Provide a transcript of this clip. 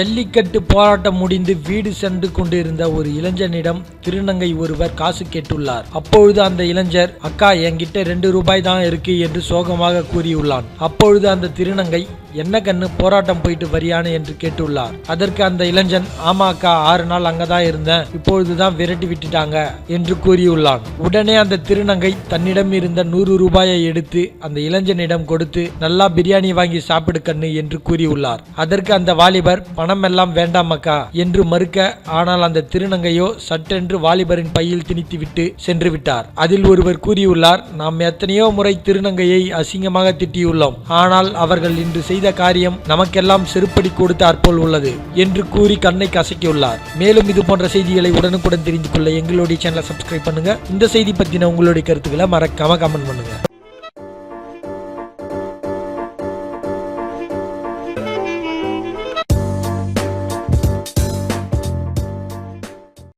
ஜல்லிக்கட்டு போராட்டம் முடிந்து வீடு சென்று கொண்டிருந்த ஒரு இளைஞனிடம் திருநங்கை ஒருவர் காசு கேட்டுள்ளார். அப்பொழுது அந்த இளைஞர் அக்கா என்கிட்ட ரெண்டு ரூபாய் தான் இருக்கு என்று சோகமாக கூறியுள்ளான். அப்பொழுது அந்த திருநங்கை என்ன கண்ணு போராட்டம் போயிட்டு வரியானு என்று கேட்டுள்ளார். அதற்கு அந்த இளைஞன் ஆமா அக்கா ஆறு நாள் அங்கதான் இருந்தேன் இப்பொழுதுதான் விரட்டி விட்டுட்டாங்க என்று கூறியுள்ளான். உடனே அந்த திருநங்கை தன்னிடம் இருந்த நூறு ரூபாயை எடுத்து அந்த இளைஞனிடம் கொடுத்து நல்லா பிரியாணி வாங்கி சாப்பிடு கண்ணு என்று கூறியுள்ளார். அதற்கு அந்த வாலிபர் பணம் எல்லாம் வேண்டாம் அக்கா என்று மறுக்க ஆனால் அந்த திருநங்கையோ சட்டென்று வாலிபரின் பையில் திணித்துவிட்டு சென்று விட்டார். அதில் ஒருவர் கூறியுள்ளார் நாம் எத்தனையோ முறை திருநங்கையை அசிங்கமாக திட்டியுள்ளோம் ஆனால் அவர்கள் இன்று செய்த காரியம் நமக்கெல்லாம் செருப்படி கொடுத்தாற் போல் உள்ளது என்று கூறி கண்ணை கசக்கியுள்ளார். மேலும் இது போன்ற செய்திகளை உடனுக்குடன் தெரிந்து கொள்ள எங்களுடைய சேனலை சப்ஸ்கிரைப் பண்ணுங்க. இந்த செய்தி பத்தின உங்களுடைய கருத்துக்களை மறக்காம கமெண்ட் பண்ணுங்க.